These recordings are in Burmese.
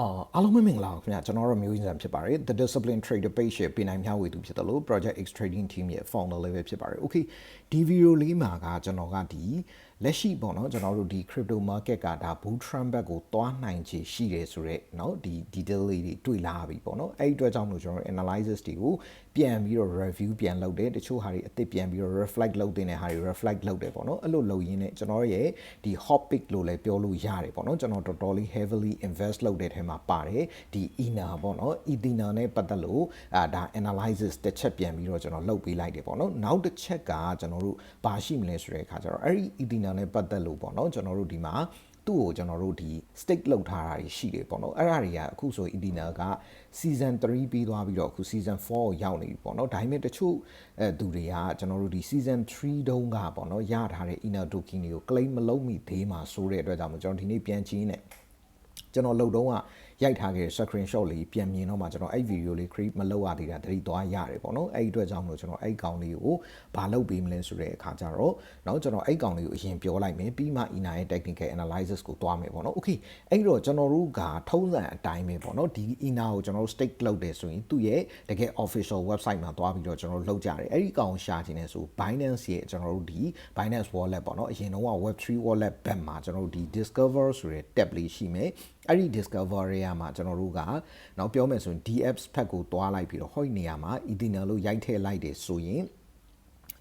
အာအားလုံးပဲမင်္ဂလာပါခင်ဗျာကျွန်တော်တို့မျိုးရင်းစံဖြစ်ပါတယ် The Discipline Trader Page ရဲ့ပြင်နိုင်မျှဝေသူဖြစ်တယ်လို့ Project X Trading Team ရဲ့ founder လည်းပဲဖြစ်ပါတယ် Okay ဒီဗီဒီယိုလေးမှာကကျွန်တော်ကဒီလက်ရှိပေါ့နော်ကျွန်တော်တို့ဒီ crypto market ကဒါ bull trend back ကိုသွားနိုင်ခြေရှိတယ်ဆိုတော့เนาะဒီ detail လေးတွေတွေ့လာပြီပေါ့နော်အဲ့ဒီအတွက်ကြောင့်မလို့ကျွန်တော်တို့ analysis တွေကိုပြန်ပြီးတော့ review ပြန်လုပ်တယ်တချို့ဟာတွေအသစ်ပြန်ပြီးတော့ reflect လုပ်တဲ့ဟာတွေ reflect လုပ်တယ်ပေါ့နော်အဲ့လိုလုပ်ရင်းနဲ့ကျွန်တော်ရဲ့ဒီ hot pick လို့လည်းပြောလို့ရတယ်ပေါ့နော်ကျွန်တော်တော်တော်လေး heavily invest လုပ်တဲ့ထဲမှာပါတယ်ဒီ ENA ပေါ့နော် ETHENA နဲ့ပတ်သက်လို့အာဒါ analysis တစ်ချက်ပြန်ပြီးတော့ကျွန်တော်လုပ်ပေးလိုက်တယ်ပေါ့နော်နောက်တစ်ချက်ကကျွန်တော်တို့ဘာရှိမလဲဆိုတဲ့အခါကျတော့အဲ့ဒီ ETHENA နဲ့ပတ်သက်လို့ပေါ့နော်ကျွန်တော်တို့ဒီမှာသူ့ကိုကျွန်တော်တို့ဒီ stake လောက်ထားတာတွေရှိတယ်ပေါ့နော်အဲ့ဒါတွေကအခုဆို Edina က season 3ပြီးသွားပြီးတော့အခု season 4ကိုရောက်နေပြီပေါ့နော်ဒါပေမဲ့တချို့အဲသူတွေကကျွန်တော်တို့ဒီ season 3တုန်းကပေါ့နော်ရထားတဲ့ inner token တွေကို claim မလုပ်မိသေးမှာဆိုတဲ့အတွက်ကြောင့်ကျွန်တော်ဒီနေ့ပြန်ချင်းနေကျွန်တော်လုံတုံးက ရိုက်ထားခဲ့တဲ့ screen shot လေးပြန်မြင်တော့မှကျွန်တော်အဲ့ဗီဒီယိုလေး create မလုပ်ရသေးတာတတိသွားရတယ်ပေါ့နော်အဲ့ဒီအတွက်ကြောင့်မလို့ကျွန်တော်အဲ့ကောင်လေးကိုဘာလုပ်ပေးမလဲဆိုတဲ့အခါကျတော့နောက်ကျွန်တော်အဲ့ကောင်လေးကိုအရင်ပြောလိုက်မယ်ပြီးမှ INA ရဲ့ technical analysis ကိုသွားမယ်ပေါ့နော် okay အဲ့တော့ကျွန်တော်တို့ကထုံးစံအတိုင်းပဲပေါ့နော်ဒီ INA ကိုကျွန်တော်တို့ stake လုပ်တယ်ဆိုရင်သူ့ရဲ့တကယ် official website မှာသွားပြီးတော့ကျွန်တော်တို့လုပ်ကြတယ်အဲ့ဒီကောင်ရှာခြင်းနဲ့ဆို Binance ရဲ့ကျွန်တော်တို့ဒီ Binance wallet ပေါ့နော်အရင်တော့ web3 wallet ဘက်မှာကျွန်တော်တို့ဒီ discover ဆိုတဲ့ tab လေးရှိမယ် အဲ့ဒီ discovery မှာကျွန်တော်တို့ကနောက်ပြောမယ်ဆိုရင် DX ဖက်ကိုတွားလိုက်ပြီးတော့ဟိုဒီနေရာမှာ ethernet လို့ရိုက်ထည့်လိုက်တယ်ဆိုရင်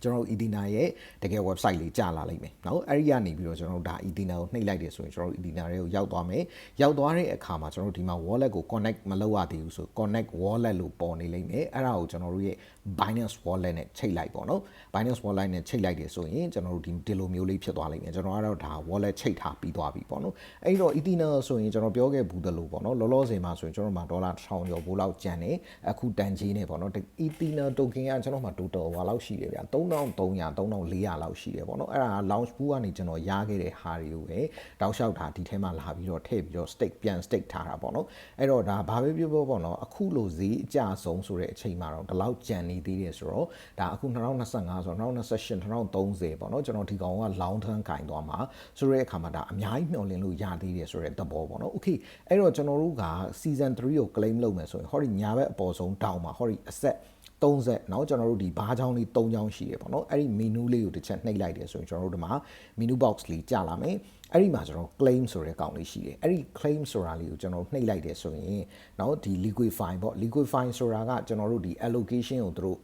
ကျွန်တော်တို့ Edina ရဲ့တကယ် website လေးကြာလာလိမ့်မယ်နော်အဲ့ဒီကနေပြီးတော့ကျွန်တော်တို့ဒါ Edina ကိုနှိပ်လိုက်တယ်ဆိုရင်ကျွန်တော်တို့ Edina ရဲ့ကိုရောက်သွားမယ်ရောက်သွားတဲ့အခါမှာကျွန်တော်တို့ဒီမှာ wallet ကို connect မလုပ်ရသေးဘူးဆို connect wallet လို့ပေါ်နေလိမ့်မယ်အဲ့ဒါကိုကျွန်တော်တို့ရဲ့ Binance wallet နဲ့ချိတ်လိုက်ပေါ့နော် Binance wallet နဲ့ချိတ်လိုက်တယ်ဆိုရင်ကျွန်တော်တို့ဒီဒီလိုမျိုးလေးဖြစ်သွားလိမ့်မယ်ကျွန်တော်ကတော့ဒါ wallet ချိတ်ထားပြီးသွားပြီပေါ့နော်အဲ့တော့ Ethena ဆိုရင်ကျွန်တော်ပြောခဲ့ဘူးတလို့ပေါ့နော်လောလောဆယ်မှာဆိုရင်ကျွန်တော်မှာဒေါ်လာ1000ကျော်ဘိုးလောက်ကျန်တယ်အခုတန်ကြီးနေပေါ့နော် Ethena token ကကျွန်တော်မှာ total ဟွာလောက်ရှိတယ်ဗျာ3300 3400လောက်ရှိတယ်ပေါ့နော်အဲ့ဒါ launch pool ကနေကျွန်တော်ရခဲ့တဲ့ဟာတွေကိုပဲတောက်လျှောက်တာဒီထဲမှာလာပြီးတော့ထည့်ပြီးတော့ stake ပြန် stake ထားတာပေါ့နော်အဲ့တော့ဒါဘာပဲပြောပြောပေါ့နော်အခုလိုဈေးအကျဆုံးဆိုတဲ့အချိန်မှာတော့ဒီလောက်ကြံနေသေးတယ်ဆိုတော့ဒါအခု2025ဆိုတော့2028 2030ပေါ့နော်ကျွန်တော်ဒီကောင်က long term ကင်သွားမှာဆိုတဲ့အခါမှာဒါအများကြီးမျှော်လင့်လို့ရသေးတယ်ဆိုတဲ့သဘောပေါ့နော် okay အဲ့တော့ကျွန်တော်တို့က season 3ကို claim လုပ်မယ်ဆိုရင်ဟောဒီညာဘက်အပေါ်ဆုံးတောင်းမှာဟောဒီအဆက် 3ဆက်နောက်ကျွန်တော်တို့ဒီဘားချောင်းလေး3ချောင်းရှိတယ်ပေါ့နော်အဲ့ဒီ menu လေးကိုတစ်ချက်နှိပ်လိုက်တယ်ဆိုရင်ကျွန်တော်တို့ဒီမှာ menu box လေးကြာလာမယ်အဲ့ဒီမှာကျွန်တော် claim ဆိုတဲ့ကောင်လေးရှိတယ်အဲ့ဒီ claim ဆိုတာလေးကိုကျွန်တော်နှိပ်လိုက်တယ်ဆိုရင်နော်ဒီ liquify ပေါ့ liquify ဆိုတာကကျွန်တော်တို့ဒီ allocation ကိုတို့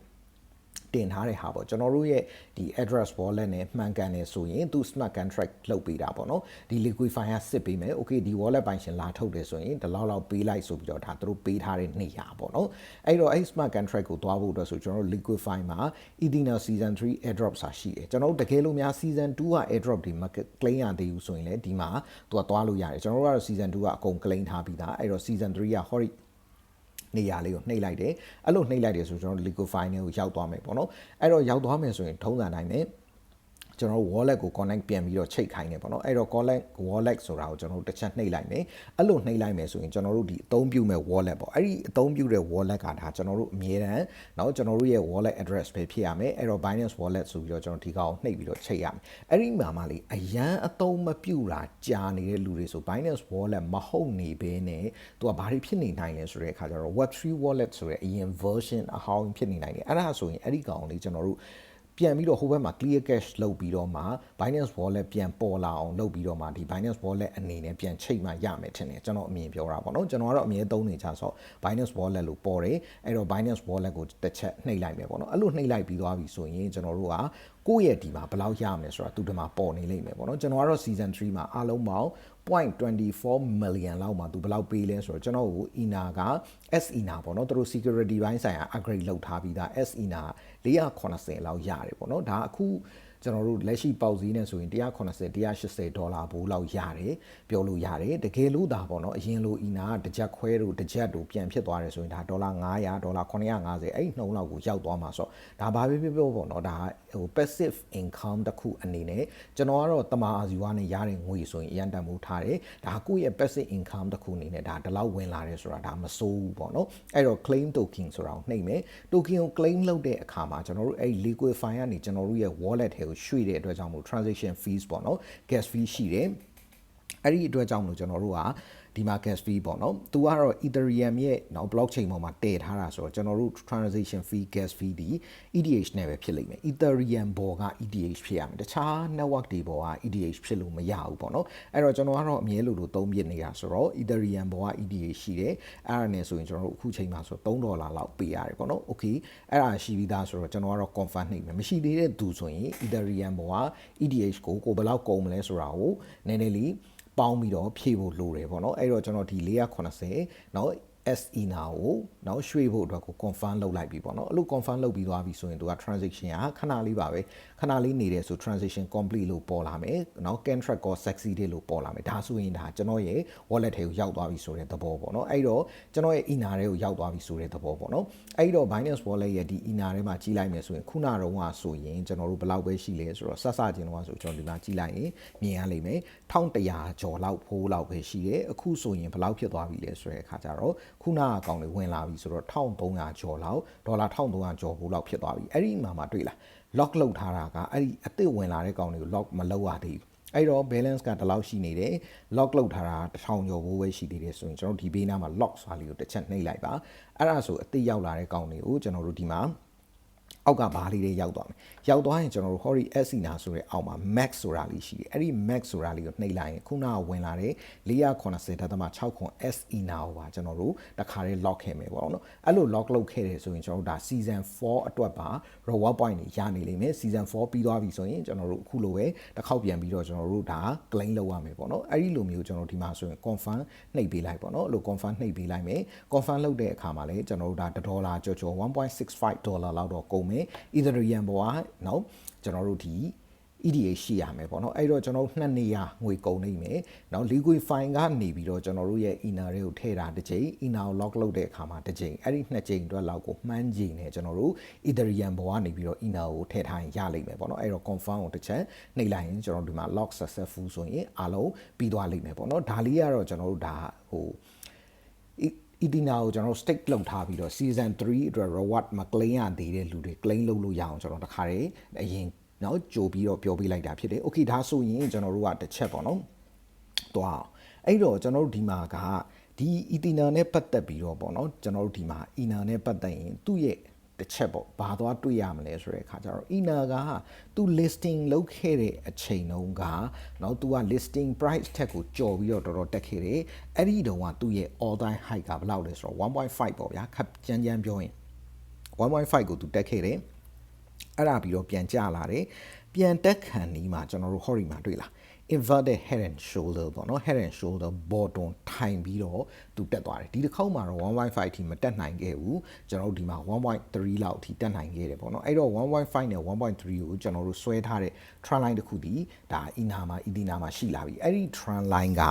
တင်ထားတဲ့ဟာပေါ့ကျွန်တော်တို့ရဲ့ဒီ address wallet နဲ့မှန်ကန်နေဆိုရင်သူ smart contract လုပ်ပေးတာပေါ့နော်ဒီ liquify ကစစ်ပေးမယ် okay ဒီ wallet ပိုင်ရှင်လာထုတ်တယ်ဆိုရင်ဒီလောက်လောက်ပေးလိုက်ဆိုပြီးတော့ဒါသူတို့ပေးထားတဲ့နေရာပေါ့နော်အဲ့တော့အဲ့ smart contract ကိုသွားဖို့အတွက်ဆိုကျွန်တော်တို့ liquify မှာ Ethena season 3 airdrop စာရှိတယ်ကျွန်တော်တို့တကယ်လို့များ season 2က airdrop ဒီ market claim ရသေးဘူးဆိုရင်လည်းဒီမှာသူကသွားလို့ရတယ်ကျွန်တော်တို့ကတော့ season 2ကအကုန် claim ထားပြီးသားအဲ့တော့ season 3က hori နေရာလေးကိုနှိပ်လိုက်တယ်အဲ့လိုနှိပ်လိုက်တယ်ဆိုကျွန်တော် liquify နဲ့ကိုရောက်သွားမယ်ပေါ့နော်အဲ့တော့ရောက်သွားမယ်ဆိုရင်ထုံးစံတိုင်းနဲ့ ကျွန်တော် wallet ကို connect ပြန်ပြီးတော့ချိတ်ခိုင်းနေပေါ့နော်အဲ့တော့ wallet wallet ဆိုတာကိုကျွန်တော်တို့တစ်ချက်နှိပ်လိုက်မယ်အဲ့လိုနှိပ်လိုက်မယ်ဆိုရင်ကျွန်တော်တို့ဒီအသုံးပြုမဲ့ wallet ပေါ့အဲ့ဒီအသုံးပြုတဲ့ wallet ကဒါကျွန်တော်တို့အမြဲတမ်းเนาะကျွန်တော်တို့ရဲ့ wallet address ပဲဖြစ်ရမယ်အဲ့တော့ Binance wallet ဆိုပြီးတော့ကျွန်တော်ဒီကောင်နှိပ်ပြီးတော့ချိတ်ရမယ်အဲ့ဒီမှာမှလေအရန်အသုံးမပြုတာကြာနေတဲ့လူတွေဆို Binance wallet မဟုတ်နေဘဲနဲ့သူကဘာတွေဖြစ်နေနိုင်လဲဆိုတဲ့အခါကျတော့ Web3 wallet ဆိုတဲ့အရင် version အဟောင်းဖြစ်နေနိုင်တယ်အဲ့ဒါဆိုရင်အဲ့ဒီကောင်လေးကျွန်တော်တို့ ပြန်ပြီးတော့ဟိုဘက်မှာ clear cache လုပ်ပြီးတော့မှ Binance Wallet ပြန်ပေါ်လာအောင်လုပ်ပြီးတော့မှဒီ Binance Wallet အနေနဲ့ပြန်ချိတ်မှရမယ်ထင်တယ်ကျွန်တော်အမြင်ပြောတာပေါ့နော်ကျွန်တော်ကတော့အမြဲသုံးနေကြဆို Binance Wallet လို့ပေါ်တယ်အဲ့တော့ Binance Wallet ကိုတစ်ချက်နှိပ်လိုက်မယ်ပေါ့နော်အဲ့လိုနှိပ်လိုက်ပြီးသွားပြီဆိုရင်ကျွန်တော်တို့ကကိုယ့်ရဲ့ဒီမှာဘယ်လောက်ရမလဲဆိုတာသူဒီမှာပေါ်နေလိမ့်မယ်ပေါ့နော်ကျွန်တော်ကတော့ season 3မှာအားလုံးပေါင်း 0.24 million လောက်မှာသူဘယ်လောက်ပေးလဲဆိုတော့ကျွန်တော်ကို INA က S INA ပေါ့နော်သူတို့ security ဘိုင်းဆိုင်ရာ upgrade လုပ်ထားပြီးသား S INA 480လောက်ရတယ်ပေါ့နော်ဒါအခု ကျွန်တော်တို့လက်ရှိပေါက်ဈေးနဲ့ဆိုရင်190 180ဒေါ်လာဘိုးလောက်ရတယ်ပြောလို့ရတယ်တကယ်လို့ဒါပေါ့နော်အရင်လိုအီနာကတစ်ချက်ခွဲတို့တစ်ချက်တို့ပြန်ဖြစ်သွားတယ်ဆိုရင်ဒါဒေါ်လာ900ဒေါ်လာ950အဲ့နှုန်းလောက်ကိုရောက်သွားမှာဆိုတော့ဒါဘာပဲပြောပြောပေါ့နော်ဒါဟို passive income တစ်ခုအနေနဲ့ကျွန်တော်ကတော့တမာအာဇီဝနဲ့ရတဲ့ငွေဆိုရင်အရန်တန်ဖိုးထားတယ်ဒါကိုယ့်ရဲ့ passive income တစ်ခုအနေနဲ့ဒါဒီလောက်ဝင်လာတယ်ဆိုတာဒါမစိုးဘူးပေါ့နော်အဲ့တော့ claim token ဆိုတာကိုနှိပ်မယ် token ကို claim လုပ်တဲ့အခါမှာကျွန်တော်တို့အဲ့ liquify ကနေကျွန်တော်တို့ရဲ့ wallet ထဲကိုရွှေ့တဲ့အတွက်ကြောင့်မို့ transaction fees ပေါ့နော် gas fee ရှိတယ်အဲ့ဒီအတွက်ကြောင့်မလို့ကျွန်တော်တို့က ဒီမှာ gas fee ပေါ့နော်သူကတော့ ethereum ရဲ့နော် blockchain ပေါ်မှာတည်ထားတာဆိုတော့ကျွန်တော်တို့ transaction fee gas fee ဒီ ETH နဲ့ပဲဖြစ်လိမ့်မယ် ethereum ပေါ်က ETH ဖြစ်ရမယ်တခြား network တွေပေါ်က ETH ဖြစ်လို့မရဘူးပေါ့နော်အဲ့တော့ကျွန်တော်ကတော့အမြဲလိုလိုသုံးပြနေတာဆိုတော့ ethereum ပေါ်က ETH ရှိတယ်အဲ့ဒါနဲ့ဆိုရင်ကျွန်တော်တို့အခုချိန်မှာဆို3ဒေါ်လာလောက်ပေးရတယ်ပေါ့နော် okay အဲ့ဒါရှိပြီးသားဆိုတော့ကျွန်တော်ကတော့ confirm နှိပ်မယ်မရှိသေးတဲ့သူဆိုရင် ethereum ပေါ်က ETH ကိုကိုဘယ်လောက်ကုန်မလဲဆိုတာကိုနည်းနည်းလေး ပေါင်းပြီးတော့ဖြည့်ဖို့လိုတယ်ပေါ့နော်အဲ့တော့ကျွန်တော်ဒီ480နောက် SE နာကိုနောက်ရွှေ့ဖို့အတွက်ကို confirm လုပ်လိုက်ပြီပေါ့နော်အဲ့လို confirm လုပ်ပြီးသွားပြီဆိုရင်သူက transaction ကခဏလေးပါပဲခဏလေးနေတယ်ဆို transaction complete လို့ပေါ်လာမယ်နော် contract ကို succeed လို့ပေါ်လာမယ်ဒါဆိုရင်ဒါကျွန်တော်ရဲ့ wallet ထဲကိုရောက်သွားပြီဆိုတဲ့သဘောပေါ့နော်အဲ့တော့ကျွန်တော်ရဲ့ INA ထဲကိုရောက်သွားပြီဆိုတဲ့သဘောပေါ့နော်အဲ့တော့ Binance wallet ရဲ့ဒီ INA ထဲမှာကြီးလိုက်မယ်ဆိုရင်ခုနတော့ကဆိုရင်ကျွန်တော်တို့ဘယ်လောက်ပဲရှိလဲဆိုတော့ဆက်စခြင်းတော့ဆိုကျွန်တော်ဒီမှာကြီးလိုက်ရင်မြင်ရလိမ့်မယ်1100ကျော်လောက်ဖိုးလောက်ပဲရှိတယ်အခုဆိုရင်ဘယ်လောက်ဖြစ်သွားပြီလဲဆိုတဲ့အခါကျတော့ ခုနကအကောင်တွေဝင်လာပြီဆိုတော့1300ကျော်လောက်ဒေါ်လာ1300ကျော်ဘူးလောက်ဖြစ်သွားပြီအဲ့ဒီမှာမှတွေ့လား lock လုပ်ထားတာကအဲ့ဒီအစ်စ်ဝင်လာတဲ့ကောင်တွေကို lock မလုပ်ရသေးဘူးအဲ့တော့ balance ကဒီလောက်ရှိနေတယ် lock လုပ်ထားတာ1000ကျော်ဘိုးပဲရှိသေးတယ်ဆိုရင်ကျွန်တော်ဒီဘေးနားမှာ lock ဆွာလေးကိုတစ်ချက်နှိပ်လိုက်ပါအဲ့ဒါဆိုအစ်စ်ရောက်လာတဲ့ကောင်တွေကိုကျွန်တော်တို့ဒီမှာ အောက်ကဘားလေးတွေရောက်သွားမယ်ရောက်သွားရင်ကျွန်တော်တို့ Hori Sina ဆိုတဲ့အောက်မှာ max ဆိုတာလေးရှိတယ်အဲ့ဒီ max ဆိုတာလေးကိုနှိပ်လိုက်ရင်ခုနကဝင်လာတဲ့480.6ခွန် Sina ကိုပါကျွန်တော်တို့တခါတည်း lock ခဲ့မယ်ပေါ့နော်အဲ့လို lock လုပ်ခဲ့တယ်ဆိုရင်ကျွန်တော်တို့ဒါ season 4အတွက်ပါ reward point တွေရနေလိမ့်မယ် season 4ပြီးသွားပြီဆိုရင်ကျွန်တော်တို့အခုလိုပဲတစ်ခေါက်ပြန်ပြီးတော့ကျွန်တော်တို့ဒါ claim လုပ်ရမယ်ပေါ့နော်အဲ့ဒီလိုမျိုးကျွန်တော်ဒီမှာဆိုရင် confirm နှိပ်ပေးလိုက်ပေါ့နော်အဲ့လို confirm နှိပ်ပေးလိုက်မယ် confirm လုပ်တဲ့အခါမှာလည်းကျွန်တော်တို့ဒါ1ဒေါ်လာကျော်ကျော်1.65ဒေါ်လာလောက်တော့ကုန်မယ်။ Ethereum ပေါ်ကနော်ကျွန်တော်တို့ဒီ EDA ရှိရမယ်ပေါ့နော်အဲ့တော့ကျွန်တော်တို့နှစ်နေရငွေကုန်နေမယ်နော် liquify ကနေပြီးတော့ကျွန်တော်တို့ရဲ့ inner တွေကိုထည့်တာတစ်ချိန် inner ကို lock လုပ်တဲ့အခါမှာတစ်ချိန်အဲ့ဒီနှစ်ချိန်အတွက်လောက်ကိုမှန်းချိန်နဲ့ကျွန်တော်တို့ ethereum ပေါ်ကနေပြီးတော့ inner ကိုထည့်ထားရင်ရလိမ့်မယ်ပေါ့နော်အဲ့တော့ confirm ကိုတစ်ချက်နှိပ်လိုက်ရင်ကျွန်တော်ဒီမှာ lock successful ဆိုရင်အားလုံးပြီးသွားလိမ့်မယ်ပေါ့နော်ဒါလေးကတော့ကျွန်တော်တို့ဒါဟို အီဒီနာကိုကျွန်တော်တို့ stake လုပ်ထားပြီးတော့ season 3အတွက် reward မ claim ရသေးတဲ့လူတွေ claim လုပ်လို့ရအောင်ကျွန်တော်တခါတည်းအရင်နော်ကြိုပြီးတော့ပြောပြလိုက်တာဖြစ်တယ်။ Okay ဒါဆိုရင်ကျွန်တော်တို့ကတစ်ချက်ပေါ့နော်။သွားအောင်အဲ့တော့ကျွန်တော်တို့ဒီမှာကဒီ Ethena နဲ့ပတ်သက်ပြီးတော့ပေါ့နော်ကျွန်တော်တို့ဒီမှာ Ina နဲ့ပတ်သက်ရင်သူ့ရဲ့ တစ်ချက်ပေါ့ဘာသွားတွေ့ရမလဲဆိုတဲ့အခါကျတော့ ina ကသူ listing လုပ်ခဲ့တဲ့အချိန်တုန်းကเนาะသူက listing price ထက်ကိုကြော်ပြီးတော့တော်တော်တက်ခဲ့တယ်အဲ့ဒီတုန်းကသူ့ရဲ့ all time high ကဘယ်လောက်လဲဆိုတော့1.5ပေါ့ဗျာခပ်ကြမ်းကြမ်းပြောရင်1.5ကိုသူတက်ခဲ့တယ်အဲ့ဒါပြီးတော့ပြန်ကျလာတယ်ပြန်တက်ခံနီးမှာကျွန်တော်တို့ hori မှာတွေ့လား inverted head and shoulder ပေါ့နော် head and shoulder ဘော်တွန်ထိုင်ပြီးတော့သူတက်သွားတယ်ဒီတစ်ခေါက်မှာတော့1.5အထိမတက်နိုင်ခဲ့ဘူးကျွန်တော်တို့ဒီမှာ1.3လောက်အထိတက်နိုင်ခဲ့တယ်ပေါ့နော်အဲ့တော့1.5နဲ့1.3ကိုကျွန်တော်တို့ဆွဲထားတဲ့ trend line တစ်ခုဒီဒါ inner မှာ inner မှာရှိလာပြီအဲ့ဒီ trend line က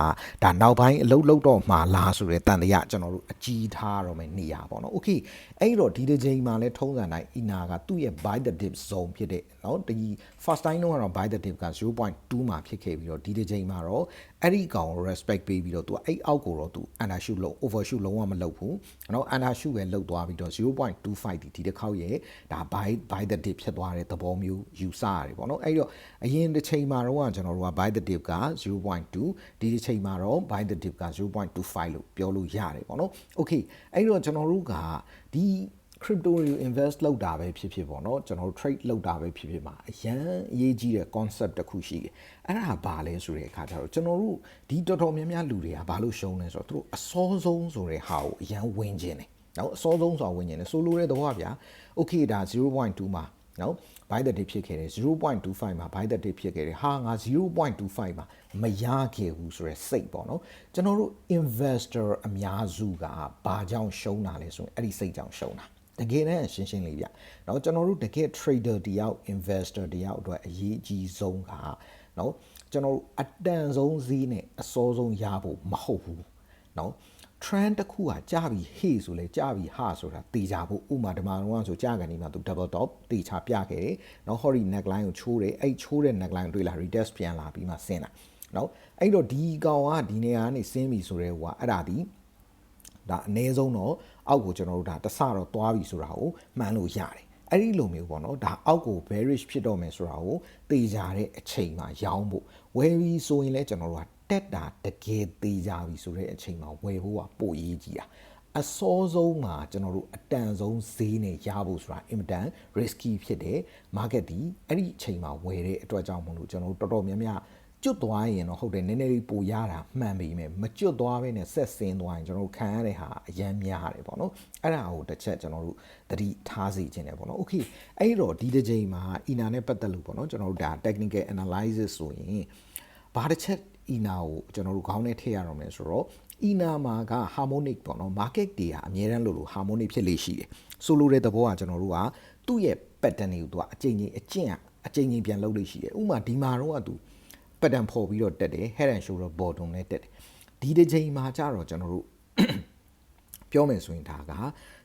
ဒါနောက်ပိုင်းအလုတ်လုတ်တော့မှာလားဆိုတဲ့တန်တရားကျွန်တော်တို့အကြီးထားရမယ်နေရာပေါ့နော် okay အဲ့တော့ဒီတစ်ချိန်မှာလဲထုံးစံတိုင်း inner ကသူ့ရဲ့ buy the dip zone ဖြစ်တဲ့နော်ဒီ first time တော့ကတော့ buy the dip က0.2မှာဖြစ်ခဲ့ပြီးပြီးတော့ဒီတစ်ချိန်မှာတော့အဲ့ဒီကောင် respect ပေးပြီးတော့ तू အဲ့အောက်ကိုတော့ तू undershoot လုပ် overshoot လုံးဝမလုပ်ဘူးကျွန်တော် undershoot ပဲလုပ်သွားပြီးတော့0.25ဒီဒီတစ်ခေါက်ရဲ့ဒါ buy buy the dip ဖြစ်သွားတဲ့သဘောမျိုးယူဆရတယ်ပေါ့နော်အဲ့တော့အရင်တစ်ချိန်မှာတော့ကျွန်တော်တို့က buy the dip က0.2ဒီတစ်ချိန်မှာတော့ buy the dip က0.25လို့ပြောလို့ရတယ်ပေါ့နော် okay အဲ့တော့ကျွန်တော်တို့ကဒီ crypto တွေကို invest လုပ်တာပဲဖြစ်ဖြစ်ပေါ့နော်ကျွန်တော် trade လုပ်တာပဲဖြစ်ဖြစ်မှာအရန်အရေးကြီးတဲ့ concept တစ်ခုရှိတယ်အဲ့ဒါဘာလဲဆိုတဲ့အခါကျတော့ကျွန်တော်တို့ဒီတော်တော်များများလူတွေကဘာလို့ရှုံးလဲဆိုတော့သူတို့အစောဆုံးဆိုတဲ့ဟာကိုအရန်ဝင်ခြင်းတယ်နော်အစောဆုံးဆိုတာဝင်ခြင်းတယ်ဆိုလိုတဲ့သဘောကဗျာ okay ဒါ0.2မှာနော် buy the day ဖြစ်ခဲ့တယ်0.25မှာ buy the day ဖြစ်ခဲ့တယ်ဟာငါ0.25မှာမရခဲ့ဘူးဆိုရယ်စိတ်ပေါ့နော်ကျွန်တော်တို့ investor အများစုကဘာကြောင့်ရှုံးတာလဲဆိုရင်အဲ့ဒီစိတ်ကြောင့်ရှုံးတာ တကယ်တမ်းရှင်းရှင်းလေးဗျ။နော်ကျွန်တော်တို့တကယ် trader တယောက် investor တယောက်အတွက်အရေးကြီးဆုံးကနော်ကျွန်တော်တို့အတန်ဆုံးဈေးနဲ့အစောဆုံးရဖို့မဟုတ်ဘူး။နော် trend တစ်ခုကကြာပြီဟေ့ဆိုလဲကြာပြီဟာဆိုတာတေချာဖို့ဥမာဓမ္မတော်ကဆိုကြာကန်ဒီမှာသူ double top တေချာပြခဲ့တယ်။နော် hori neckline ကိုချိုးတယ်။အဲ့ချိုးတဲ့ neckline တွေ့လား retest ပြန်လာပြီးမှဆင်းလာ။နော်အဲ့တော့ဒီကောင်ကဒီနေရာကနေဆင်းပြီဆိုတော့ဟိုကအဲ့ဒါဒီဒါအ ਨੇ ဆုံးတော့ အောက်ကိုကျွန်တော်တို့ဒါတဆတော့သွားပြီဆိုတာကိုမှန်းလို့ရတယ်အဲ့ဒီလိုမျိုးပေါ့နော်ဒါအောက်ကို bearish ဖြစ်တော့မယ်ဆိုတာကိုသိကြတဲ့အချိန်မှာရောင်းဖို့ where ဆိုရင်လည်းကျွန်တော်တို့ကတက်တာတကယ်သေးကြပြီဆိုတဲ့အချိန်မှာဝယ်ဖို့ကပိုရေးကြီးတာအစောဆုံးမှာကျွန်တော်တို့အတန်ဆုံးဈေးနဲ့ရဖို့ဆိုတာအင်မတန် risky ဖြစ်တယ် market ဒီအဲ့ဒီအချိန်မှာဝယ်တဲ့အတွက်ကြောင့်မလို့ကျွန်တော်တို့တော်တော်များများ ကျွတ်သွားရင်တော့ဟုတ်တယ်နည်းနည်းလေးပိုရတာမှန်ပေမဲ့မကျွတ်သွားဘဲနဲ့ဆက်ဆင်းသွားရင်ကျွန်တော်တို့ခံရတဲ့ဟာအရန်များတယ်ပေါ့နော်အဲ့ဒါကိုတစ်ချက်ကျွန်တော်တို့သတိထားစီခြင်းတယ်ပေါ့နော်โอเคအဲ့တော့ဒီတစ်ချိန်မှာ ina နဲ့ပတ်သက်လို့ပေါ့နော်ကျွန်တော်တို့ဒါ technical analysis ဆိုရင်ဘာတစ်ချက် ina ကိုကျွန်တော်တို့ခေါင်းထဲထည့်ရအောင်လဲဆိုတော့ ina မှာက harmonic ပေါ့နော် market တွေဟာအများတန်းလို့လို့ harmonic ဖြစ်လေရှိတယ်ဆိုလိုတဲ့သဘောကကျွန်တော်တို့ကသူ့ရဲ့ pattern တွေကိုသူကအချိန်ချင်းအကျင့်အချိန်ချင်းပြန်လုပ်လို့ရှိတယ်ဥပမာဒီမှာတော့ကသူ ပတ်တန်ဖော်ပြီးတော့တက်တယ် head and shoulder bottom နဲ့တက်တယ်ဒီတစ်ချိန်မှာကြတော့ကျွန်တော်တို့ပြောမယ်ဆိုရင်ဒါက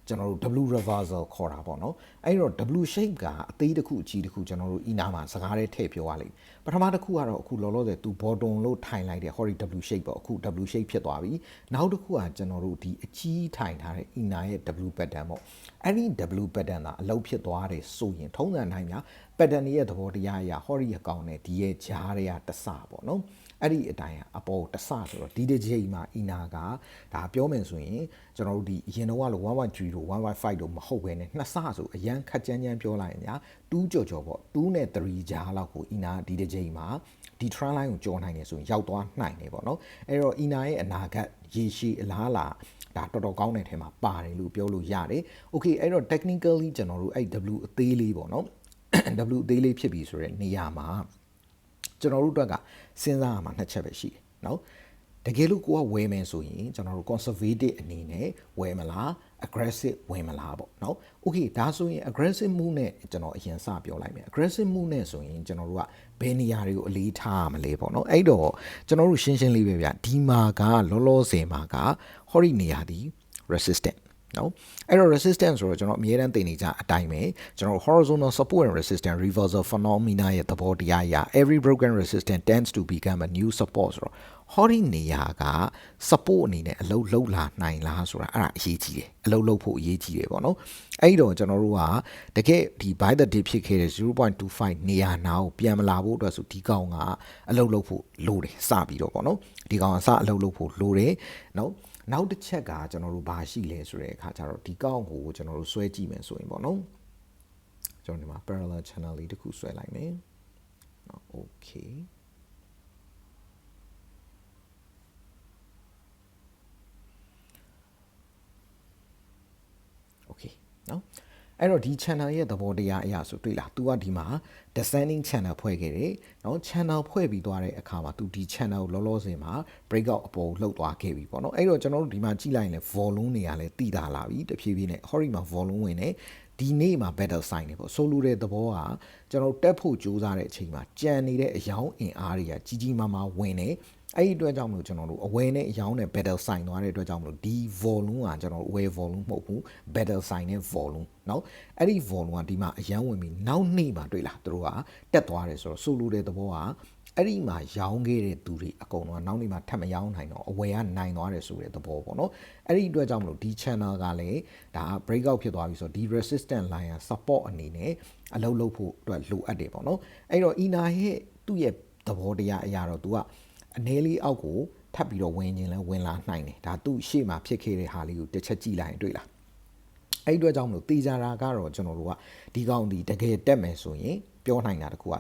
ကျွန်တော်တို့ W reversal ခေါ်တာပေါ့နော်အဲ့တော့ W shape ကအသေးတစ်ခုအကြီးတစ်ခုကျွန်တော်တို့ဤနာမှာစကားလေးထည့်ပြောရလိမ့်ပထမတစ်ခုကတော့အခုလောလောဆယ်သူ bottom လို့ထိုင်လိုက်တဲ့ hori W shape ပေါ့အခု W shape ဖြစ်သွားပြီနောက်တစ်ခုကကျွန်တော်တို့ဒီအကြီးထိုင်ထားတဲ့ဤနာရဲ့ W pattern ပေါ့အဲ့ဒီ W pattern ကအလုပ်ဖြစ်သွားတယ်ဆိုရင်ထုံးစံတိုင်းများ pattern ရဲ့သဘောတရားအရာ hori အကောင်နဲ့ဒီရဲ့ကြားတွေကတဆပေါ့နော်အဲ့ဒီအတိုင်းအပေါ်တဆဆိုတော့ဒီတစ်ချိန်မှာအီနာကဒါပြောမယ်ဆိုရင်ကျွန်တော်တို့ဒီအရင်တော့ကလို့1.3တို့1.5တို့မဟုတ်ဘဲနဲ့နှစ်ဆဆိုအရန်ခက်ကြမ်းကြမ်းပြောလိုက်ရင်ညာ2ကြော်ကြော်ပေါ့2နဲ့3ကြားလောက်ကိုအီနာဒီတစ်ချိန်မှာဒီ trend line ကိုကြော်နိုင်တယ်ဆိုရင်ရောက်သွားနိုင်တယ်ပေါ့နော်အဲ့တော့အီနာရဲ့အနာဂတ်ရေရှည်အလားလာဒါတော်တော်ကောင်းတဲ့ထဲမှာပါတယ်လို့ပြောလို့ရတယ်။ Okay အဲ့တော့ technically ကျွန်တော်တို့အဲ့ W အသေးလေးပေါ့နော် W အသေးလေးဖြစ်ပြီဆိုတဲ့နေရာမှာကျွန်တော်တို့အတွက်ကစဉ်းစားရမှာနှစ်ချက်ပဲရှိတယ်နော်တကယ်လို့ကိုကဝယ်မယ်ဆိုရင်ကျွန်တော်တို့ conservative အနေနဲ့ဝယ်မလား aggressive ဝယ်မလားပေါ့နော် okay ဒါဆိုရင် aggressive move နဲ့ကျွန်တော်အရင်စပြောလိုက်မယ် aggressive move နဲ့ဆိုရင်ကျွန်တော်တို့ကဘယ်နေရာတွေကိုအလေးထားရမလဲပေါ့နော်အဲ့တော့ကျွန်တော်တို့ရှင်းရှင်းလေးပဲဗျဒီမှာကလောလောဆယ်မှာကဟောဒီနေရာဒီ resistant နော်အဲ့တော့ resistance ဆိုတော့ကျွန်တော်အမြဲတမ်းသိနေကြအတိုင်းပဲကျွန်တော် horizontal support and resistance reversal phenomena ရဲ့သဘောတရားအရ every broken resistance tends to become a new support ဆိုတော့ဟောဒီနေရာက support အနေနဲ့အလုတ်လှုပ်လာနိုင်လားဆိုတာအဲ့ဒါအရေးကြီးတယ်အလုတ်လှုပ်ဖို့အရေးကြီးတယ်ပေါ့နော်အဲ့တော့ကျွန်တော်တို့ကတကယ်ဒီ by the day ဖြစ်ခဲ့တဲ့0.25နေရာနာကိုပြန်မလာဖို့အတွက်ဆိုဒီကောင်ကအလုတ်လှုပ်ဖို့လိုတယ်စပြီးတော့ပေါ့နော်ဒီကောင်ကစအလုတ်လှုပ်ဖို့လိုတယ်နော် နောက်တစ်ချက်ကကျွန်တော်တို့ဘာရှိလဲဆိုတဲ့အခါကျတော့ဒီကောင့်ကိုကျွန်တော်တို့ဆွဲကြည့်မယ်ဆိုရင်ပေါ့နော်ကျွန်တော်ဒီမှာ parallel channel လေးတစ်ခုဆွဲလိုက်မယ်နော် okay โอเคเนาะ အဲ့တော့ဒီ channel ရဲ့သဘောတရားအရာဆိုတွေ့လား तू ကဒီမှာ descending channel ဖွဲ့ခဲ့တယ်เนาะ channel ဖွဲ့ပြီးသွားတဲ့အခါမှာ तू ဒီ channel ကိုလောလောဆယ်မှာ breakout အပေါ်လှုပ်သွားခဲ့ပြီပေါ့เนาะအဲ့တော့ကျွန်တော်တို့ဒီမှာကြည့်လိုက်ရင် volume တွေကလည်းတိတာလာပြီတဖြည်းဖြည်းနဲ့ hori မှာ volume ဝင်နေဒီနေ့မှာ battle sign နေပေါ့ဆိုလိုတဲ့သဘောကကျွန်တော်တက်ဖို့ကြိုးစားတဲ့အချိန်မှာကြံနေတဲ့အယောင်အင်အားတွေကကြီးကြီးမားမားဝင်နေ အဲ့ဒီအတွက်ကြောင့်မလို့ကျွန်တော်တို့အဝယ်နဲ့အယောင်နဲ့ battle sign သွားတဲ့အတွက်ကြောင့်မလို့ဒီ volume ကကျွန်တော်တို့အဝယ် volume မဟုတ်ဘူး battle sign နဲ့ volume เนาะအဲ့ဒီ volume ကဒီမှာအရန်ဝင်ပြီးနောက်နေ့မှာတွေ့လားသူတို့ကတက်သွားတယ်ဆိုတော့ဆိုလိုတဲ့သဘောကအဲ့ဒီမှာရောင်းခဲ့တဲ့သူတွေအကုန်လုံးနောက်နေ့မှာထပ်မရောင်းနိုင်တော့အဝယ်ကနိုင်သွားတယ်ဆိုတဲ့သဘောပေါ့နော်အဲ့ဒီအတွက်ကြောင့်မလို့ဒီ channel ကလည်းဒါ breakout ဖြစ်သွားပြီဆိုတော့ဒီ resistant line က support အနေနဲ့အလုပ်လုပ်ဖို့အတွက်လိုအပ်တယ်ပေါ့နော်အဲ့တော့ ina ရဲ့သူ့ရဲ့သဘောတရားအရာတော့ तू က အနည်းလေးအောက်ကိုထပ်ပြီးတော့ဝင်ခြင်းလဲဝင်လာနိုင်တယ်ဒါသူ့ရှေ့မှာဖြစ်ခဲ့တဲ့ဟာလေးကိုတစ်ချက်ကြည့်လိုက်ရင်တွေ့လားအဲ့ဒီအတွက်ကြောင့်မလို့တေချာတာကတော့ကျွန်တော်တို့ကဒီကောင်ဒီတကယ်တက်မယ်ဆိုရင်ပြောနိုင်တာတခုက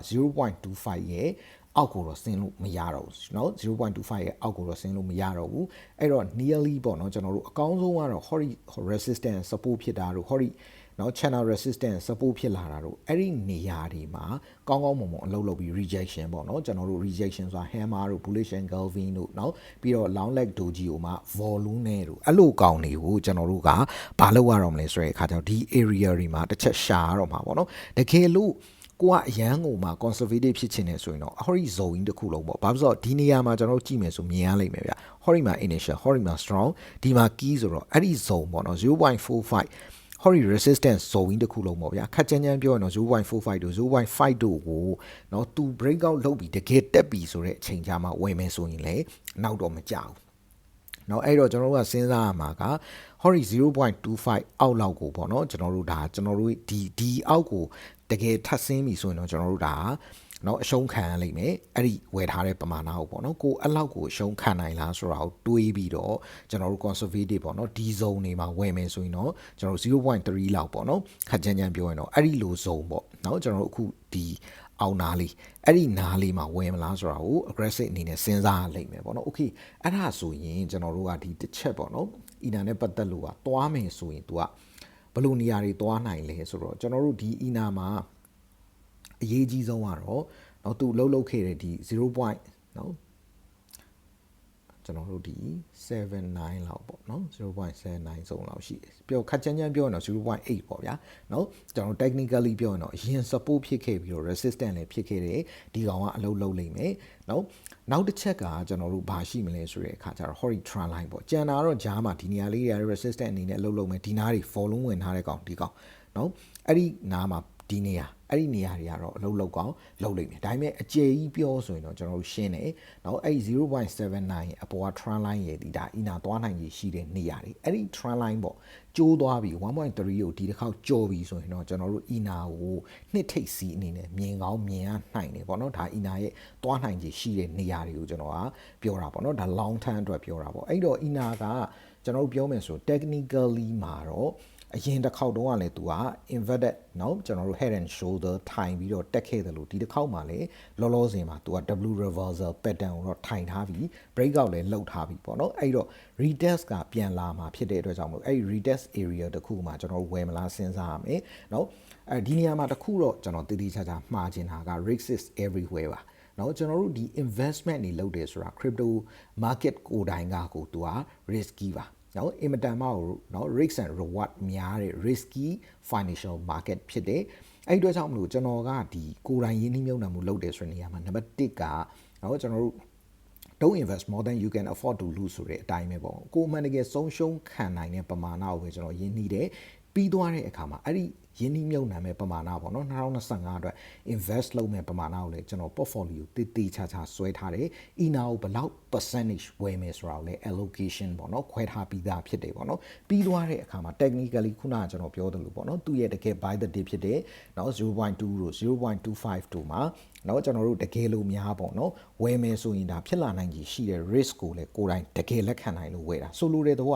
0.25ရဲ့အောက်ကိုတော့ဆင်းလို့မရတော့ဘူးเนาะ0.25ရဲ့အောက်ကိုတော့ဆင်းလို့မရတော့ဘူးအဲ့တော့ nearly ပေါ့เนาะကျွန်တော်တို့အကောင်းဆုံးကတော့ hori resistance support ဖြစ်တာတို့ hori နော် channel resistance support ဖြစ်လာတာတို့အဲ့ဒီနေရာတွေမှာကောင်းကောင်းမွန်မွန်အလုပ်လုပ်ပြီး rejection ပေါ့နော်ကျွန်တော်တို့ rejection ဆိုတာ hammer တို့ bullish engulfing တို့နော်ပြီးတော့ long leg doji ကိုမှ volume နဲ့တို့အဲ့လိုကောင်းတွေကိုကျွန်တော်တို့ကဘာလုပ်ရတော့မလဲဆိုတဲ့အခါကျတော့ဒီ area တွေမှာတစ်ချက်ရှာရတော့မှာပေါ့နော်တကယ်လို့ကိုကအရန်ကိုမှာ conservative ဖြစ်ချင်နေဆိုရင်တော့ hori zone တစ်ခုလုံးပေါ့ဘာလို့ဆိုတော့ဒီနေရာမှာကျွန်တော်တို့ကြည့်မယ်ဆိုမြင်ရလိမ့်မယ်ဗျ hori မှာ initial hori မှာ strong ဒီမှာ key ဆိုတော့အဲ့ဒီ zone ပေါ့နော်0.45 hori resistance zone တစ်ခုလုံးပေါ့ဗျာခက်ကြမ်းကြမ်းပြောရင်တော့0.45တို့0.5တို့ကိုเนาะသူ break out လုပ်ပြီးတကယ်တက်ပြီဆိုတဲ့အချိန်ကြာမှဝင်မယ်ဆိုရင်လည်းနောက်တော့မကြောက်เนาะအဲ့တော့ကျွန်တော်တို့ကစဉ်းစားရမှာက hori 0.25အောက်လောက်ကိုပေါ့เนาะကျွန်တော်တို့ဒါကျွန်တော်တို့ဒီဒီအောက်ကိုတကယ်ထပ်ဆင်းပြီဆိုရင်တော့ကျွန်တော်တို့ဒါ နော်အရှုံးခံရလိမ့်မယ်အဲ့ဒီဝယ်ထားတဲ့ပမာဏကိုပေါ့နော်ကိုအဲ့လောက်ကိုအရှုံးခံနိုင်လားဆိုတာကိုတွေးပြီးတော့ကျွန်တော်တို့ conservative ပေါ့နော်ဒီ zone တွေမှာဝယ်မယ်ဆိုရင်တော့ကျွန်တော်တို့0.3လောက်ပေါ့နော်ခက်ချမ်းချမ်းပြောရင်တော့အဲ့ဒီလို zone ပေါ့နော်ကျွန်တော်တို့အခုဒီအောင်နာလေးအဲ့ဒီနားလေးမှာဝယ်မလားဆိုတာကို aggressive အနေနဲ့စဉ်းစားလိမ့်မယ်ပေါ့နော် okay အဲ့ဒါဆိုရင်ကျွန်တော်တို့ကဒီတစ်ချက်ပေါ့နော်အီနာနဲ့ပတ်သက်လို့ကသွားမယ်ဆိုရင် तू ကဘယ်လိုနေရာတွေသွားနိုင်လဲဆိုတော့ကျွန်တော်တို့ဒီအီနာမှာ အရေးကြီးဆုံးကတော့နော်သူလှုပ်လှုပ်ခဲ့တဲ့ဒီ0.9နော်ကျွန်တော်တို့ဒီ79လောက်ပေါ့နော်0.79ဆုံးလောက်ရှိတယ်ပြောခက်ချမ်းချမ်းပြောရင်တော့0.8ပေါ့ဗျာနော်ကျွန်တော် technically ပြောရင်တော့ရင် support ဖြစ်ခဲ့ပြီးတော့ resistant လည်းဖြစ်ခဲ့တယ်ဒီကောင်ကအလုံးလုံးလိမ့်မယ်နော်နောက်တစ်ချက်ကကျွန်တော်တို့ဘာရှိမလဲဆိုတဲ့အခါကျတော့ horizontal line ပေါ့ကြံတာတော့ဂျားမှာဒီနေရာလေးတွေ resistant အနေနဲ့အလုံးလုံးမယ်ဒီနားတွေ follow ဝင်ထားတဲ့ကောင်ဒီကောင်နော်အဲ့ဒီနားမှာဒီနေရာ အဲ့ဒီနေရာတွေကတော့အလုံးလောက်ကောင်လုံးလိမ့်မယ်ဒါပေမဲ့အကျယ်ကြီးပြောဆိုရင်တော့ကျွန်တော်တို့ရှင်းတယ်နောက်အဲ့ဒီ0.79အပေါ်က trend line ရဲ့ဒီဒါအင်းနာသွားနိုင်ကြီးရှိတဲ့နေရာတွေအဲ့ဒီ trend line ပေါ့ကျိုးသွားပြီ1.3ကိုဒီတစ်ခေါက်ကျော်ပြီဆိုရင်တော့ကျွန်တော်တို့အင်းနာကိုနှစ်ထိပ်စီအနေနဲ့မြင်ကောင်းမြင်ရနိုင်တယ်ပေါ့နော်ဒါအင်းနာရဲ့သွားနိုင်ကြီးရှိတဲ့နေရာတွေကိုကျွန်တော်ကပြောတာပေါ့နော်ဒါ long term အတွက်ပြောတာပေါ့အဲ့တော့အင်းနာကကျွန်တော်တို့ပြောမယ်ဆို technically မှာတော့ အရင်တစ်ခေါက်တုန်းကလည်းသူက inverted เนาะကျွန်တော်တို့ head and shoulder ထိုင်ပြီးတော့တက်ခဲ့တယ်လို့ဒီတစ်ခေါက်မှာလည်းလောလောဆယ်မှာသူက W reversal pattern ကိုတော့ထိုင်ထားပြီး breakout လည်းလှုပ်ထားပြီးပေါ့เนาะအဲ့တော့ retest ကပြန်လာမှာဖြစ်တဲ့အတွက်ကြောင့်မို့အဲ့ retest area တခုမှာကျွန်တော်တို့ဝယ်မလားစဉ်းစားရမယ်เนาะအဲဒီနေရာမှာတခုတော့ကျွန်တော်တည်တည်ချာချာမှားချင်တာက risk is everywhere ပါเนาะကျွန်တော်တို့ဒီ investment တွေလုပ်တယ်ဆိုတာ crypto market ကိုယ်တိုင်ကကိုသူက risky ပါ နော်အင်မတန်မှနော် risk and reward များတဲ့ risky financial market ဖြစ်တယ်အဲ့ဒီအတွက်ကြောင့်မလို့ကျွန်တော်ကဒီကိုယ်တိုင်ရင်းနှီးမြှုပ်နှံမှုလုပ်တယ်ဆိုတဲ့နေရာမှာနံပါတ်1ကနော်ကျွန်တော်တို့ don't invest more than you can afford to lose ဆိုတဲ့အတိုင်းပဲပေါ့ကိုယ်မှန်တကယ်ဆုံးရှုံးခံနိုင်တဲ့ပမာဏကိုပဲကျွန်တော်ရင်းနှီးတယ် ပြီးသွားတဲ့အခါမှာအဲ့ဒီရင်းနှီးမြှုပ်နှံမဲ့ပမာဏပေါ့နော်2025အတွက် invest လုပ်မဲ့ပမာဏကိုလည်းကျွန်တော် portfolio တည်တည်ချာချာဆွဲထားတယ်။ ina ကိုဘယ်လောက် percentage ဝယ်မယ်ဆိုတာကိုလည်း allocation ပေါ့နော်ခွဲထားပြီးသားဖြစ်တယ်ပေါ့နော်။ပြီးသွားတဲ့အခါမှာ technically ခုနကကျွန်တော်ပြောသလိုပေါ့နော်သူ့ရဲ့တကယ် buy the day ဖြစ်တဲ့နော်0.2တို့0.25တို့မှာ เนาะကျွန်တော်တို့တကယ်လို့များပေါ့เนาะဝယ်မယ်ဆိုရင်ဒါဖြစ်လာနိုင်ကြီးရှိတဲ့ risk ကိုလည်းကိုယ်တိုင်တကယ်လက်ခံနိုင်လို့ဝယ်တာဆိုလိုတဲ့တော့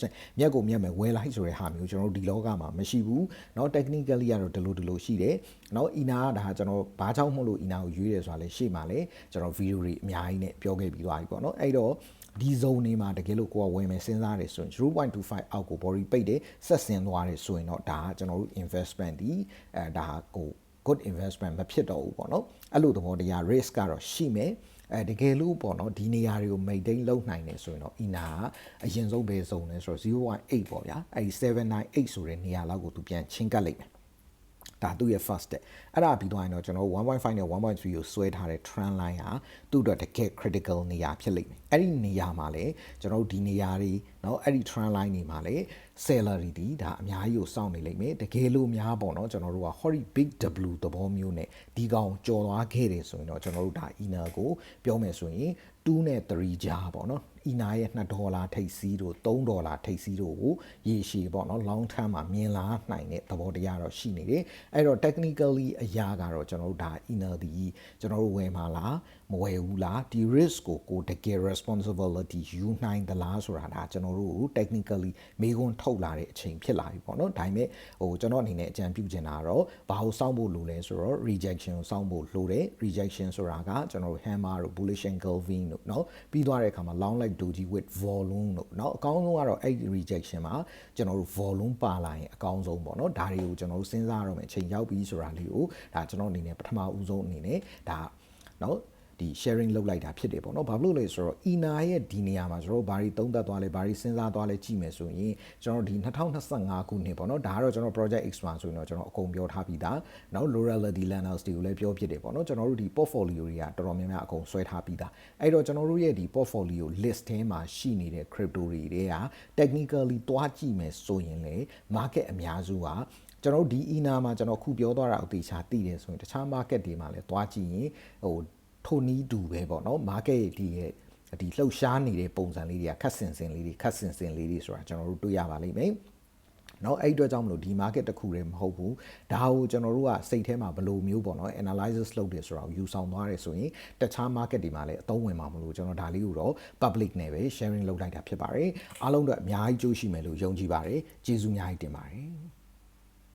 100%မြက်ကိုမြက်မယ်ဝယ်လိုက်ဆိုတဲ့ဟာမျိုးကျွန်တော်တို့ဒီလောကမှာမရှိဘူးเนาะ technically ကတော့ဒီလိုဒီလိုရှိတယ်เนาะ ina ကဒါကျွန်တော်ဘာကြောင့်မလို့ ina ကိုရွေးတယ်ဆိုတာလည်းရှေ့မှာလည်းကျွန်တော်ဗီဒီယိုတွေအများကြီးနဲ့ပြောခဲ့ပြီးသွားပြီပေါ့เนาะအဲ့တော့ဒီ zone တွေမှာတကယ်လို့ကိုကဝင်မယ်စဉ်းစားတယ်ဆိုရင်0.25အောက်ကို body ပိတ်တယ်ဆက်ဆင်းသွားတယ်ဆိုရင်တော့ဒါကကျွန်တော်တို့ investment ဒီအဲဒါကို good investment မဖြစ်တော့ဘူးပေါ့နော်အဲ့လိုသဘောတရား risk ကတော့ရှိမယ်အဲတကယ်လို့ပေါ့နော်ဒီနေရာတွေကို maintain လုပ်နိုင်တယ်ဆိုရင်တော့ ina ကအရင်ဆုံးပဲစုံလဲဆိုတော့0.8ပေါ့ဗျာအဲဒီ798ဆိုတဲ့နေရာလောက်ကိုသူပြန်ချင်းကပ်လိုက်မယ် ဒါသူ့ရဲ့ first step အဲ့ဒါပြီးသွားရင်တော့ကျွန်တော်1.5နဲ့1.3ကိုဆွဲထားတဲ့ trend line ဟာသူ့အတွက်တကယ် critical နေရာဖြစ်လိမ့်မယ်အဲ့ဒီနေရာမှာလည်းကျွန်တော်တို့ဒီနေရာတွေเนาะအဲ့ဒီ trend line တွေမှာလည်း salary ဒီဒါအများကြီးကိုစောင့်နေလိမ့်မယ်တကယ်လို့များပေါ့เนาะကျွန်တော်တို့က hori big w သဘောမျိုးနဲ့ဒီကောင်ကြော်သွားခဲ့တယ်ဆိုရင်တော့ကျွန်တော်တို့ဒါ inner ကိုပြောမယ်ဆိုရင်2နဲ့3ကြားပေါ့နော် အီနာရဲ့2ဒေါ်လာထိပ်စီးတို့3ဒေါ်လာထိပ်စီးတို့ကိုရေရှည်ပေါ့နော် long term မှာမြင်လာနိုင်တဲ့သဘောတရားတော့ရှိနေတယ်အဲ့တော့ technically အရာကတော့ကျွန်တော်တို့ဒါ inner ဒီကျွန်တော်တို့ဝယ်မှာလားမဝယ်ဘူးလားဒီ risk ကိုကိုတကယ် responsibility ယူနိုင်သလားဆိုတာဒါကျွန်တော်တို့ technically မေးခွန်းထုတ်လာတဲ့အချိန်ဖြစ်လာပြီပေါ့နော်ဒါပေမဲ့ဟိုကျွန်တော်အနေနဲ့အကြံပြုချင်တာကတော့ဘာကိုစောင့်ဖို့လိုလဲဆိုတော့ rejection ကိုစောင့်ဖို့လိုတယ် rejection ဆိုတာကကျွန်တော်တို့ hammer တို့ bullish engulfing တို့เนาะပြီးသွားတဲ့အခါမှာ long like doji with volume တို့เนาะအကောင်းဆုံးကတော့အဲ့ဒီ rejection မှာကျွန်တော်တို့ volume ပါလာရင်အကောင်းဆုံးပေါ့เนาะဒါတွေကိုကျွန်တော်တို့စဉ်းစားရတော့မယ်အချိန်ရောက်ပြီဆိုတာလေးကိုဒါကျွန်တော်အနေနဲ့ပထမဦးဆုံးအနေနဲ့ဒါเนาะ ဒီ sharing လုပ်လိုက်တာဖြစ်တယ်ပေါ့နော်ဘာဖြစ်လို့လဲဆိုတော့ ina ရဲ့ဒီနေရာမှာကျွန်တော်ဘာတွေသုံးသပ်သွားလဲဘာတွေစဉ်းစားသွားလဲကြည့်မယ်ဆိုရင်ကျွန်တော်ဒီ2025ခုနှစ်ပေါ့နော်ဒါကတော့ကျွန်တော် project X1 ဆိုရင်တော့ကျွန်တော်အကုန်ပြောထားပြီးသားနော် loyalty lenders တွေကိုလည်းပြောဖြစ်တယ်ပေါ့နော်ကျွန်တော်တို့ဒီ portfolio တွေကတော်တော်များများအကုန်ဆွဲထားပြီးသားအဲ့တော့ကျွန်တော်တို့ရဲ့ဒီ portfolio list ထဲမှာရှိနေတဲ့ crypto တွေတွေက technically တွားကြည့်မယ်ဆိုရင်လေ market အများစုကကျွန်တော်တို့ဒီ ina မှာကျွန်တော်ခုပြောသွားတာအသေးချာသိတယ်ဆိုရင်တခြား market တွေမှာလည်းတွားကြည့်ရင်ဟို ထိုနီးတူပဲပေါ့နော် market ဒီရဲ့ဒီလှုပ်ရှားနေတဲ့ပုံစံလေးတွေကခက်ဆင်ဆင်လေးတွေခက်ဆင်ဆင်လေးတွေဆိုတာကျွန်တော်တို့တွေ့ရပါလိမ့်မယ် เนาะအဲ့အတွက်ကြောင့်မလို့ဒီ market တစ်ခုတည်းမဟုတ်ဘူးဒါကိုကျွန်တော်တို့ကစိတ်ထဲမှာဘယ်လိုမျိုးပေါ့နော် analysis လုပ်တယ်ဆိုတာကိုယူဆောင်သွားတယ်ဆိုရင်တခြား market တွေမှာလည်းအသုံးဝင်မှာမလို့ကျွန်တော်ဒါလေးကိုတော့ public နဲ့ပဲ sharing လုပ်လိုက်တာဖြစ်ပါတယ်အားလုံးတော့အများကြီးကြိုးရှိမယ်လို့ယုံကြည်ပါတယ်ကျေးဇူးအများကြီးတင်ပါတယ်